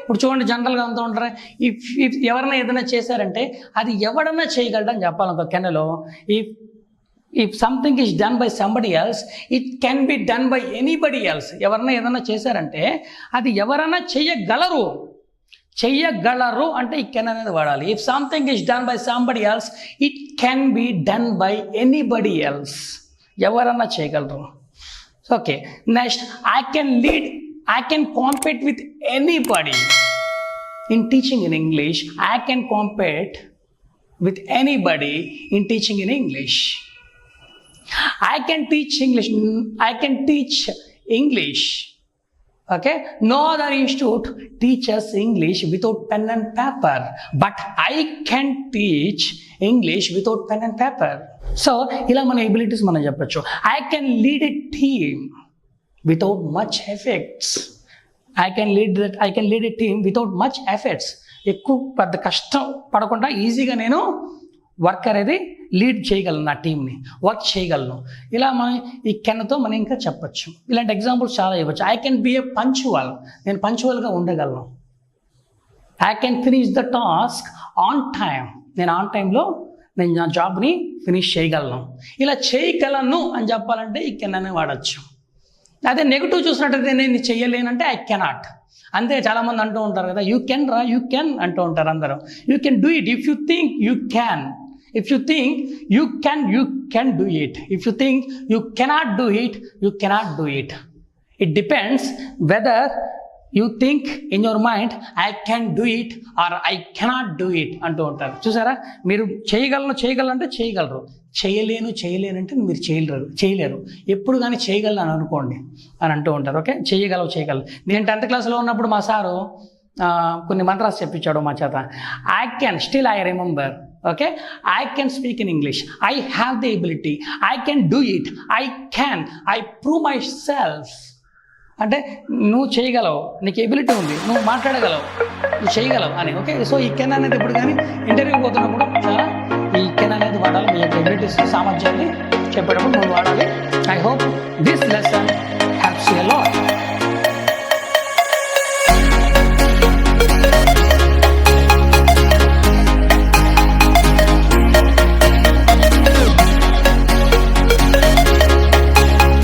ఇప్పుడు చూడండి జనరల్గా అంతా ఉంటారు? ఇఫ్ ఇఫ్ ఎవరైనా ఏదైనా చేశారంటే అది ఎవడన్నా చేయగలడని చెప్పాలి ఒక కెనలో. If if something is done by somebody else it can be done by anybody else ఎవరైనా ఏదైనా చేశారంటే అది ఎవరైనా చెయ్యగలరు చెయ్యగలరు అంటే ఈ కెన్ అనేది వాడాలి. If something is done by somebody else it can be done by anybody else ఎవరన్నా చేయగలరు. Okay next I can lead I can compete with anybody in teaching in English I can compete with anybody in teaching in English I can teach English. I can teach English. Okay, no other institute teaches English without pen and paper, but I can teach English without pen and paper. So ఇలా మన abilities మనం చెప్పొచ్చు I can lead a team without much effects I can lead that I can lead a team without much effects ఎక్కువ పెద్ద కష్టం పడకుండా ఈజీగా నేను వర్క్ అనేది లీడ్ చేయగలను నా టీంని వర్క్ చేయగలను. ఇలా మనం ఈ కెన్తో మనం ఇంకా చెప్పొచ్చు. ఇలాంటి ఎగ్జాంపుల్స్ చాలా ఇవ్వచ్చు. I can be a punctual నేను పంచువల్గా ఉండగలను. I can finish the task on time నేను ఆన్ టైంలో నేను నా జాబ్ని ఫినిష్ చేయగలను. ఇలా చేయగలను అని చెప్పాలంటే ఈ కెన్ అనే వాడచ్చు. అదే నెగిటివ్ చూసినట్టయితే నేను చేయలేనంటే చెయ్యలేనంటే ఐ కెనాట్ అంతే చాలామంది అంటూ ఉంటారు కదా యూ కెన్ రా యూ కెన్ అంటూ ఉంటారు అందరూ. You can do it if you think you can if you think you can you can do it if you think you cannot do it you cannot do it it depends whether you think in your mind I can do it or I cannot do it అంటూ ఉంటారు. చూసారా? మీరు చేయగలను చేయగలంటే చేయగలరు. చేయలేను చేయలేనంటే మీరు చేయలేరు చేయలేరు. ఎప్పుడు కానీ చేయగలను అని అనుకోండి అని అంటూ ఉంటారు. ఓకే? చేయగలవు చేయగలరు నేను టెన్త్ క్లాస్లో ఉన్నప్పుడు మా సారు కొన్ని మంత్రాలు చెప్పించాడు మా చేత. I can still I remember okay? I can speak in English I have the ability I can do it I can I prove myself అంటే నువ్వు చేయగలవు నీకు ఎబిలిటీ ఉంది నువ్వు మాట్లాడగలవు నువ్వు చేయగలవు అని ఓకే సో ఈ కెన్ అనేది ఇప్పుడు కానీ ఇంటర్వ్యూ పోతున్నప్పుడు చాలా ఈ కెన్ అనేది వాడాలి మీ యొక్క ఎబిలిటీస్ సామర్థ్యాన్ని చెప్పేటప్పుడు నువ్వు వాడాలి. I hope this lesson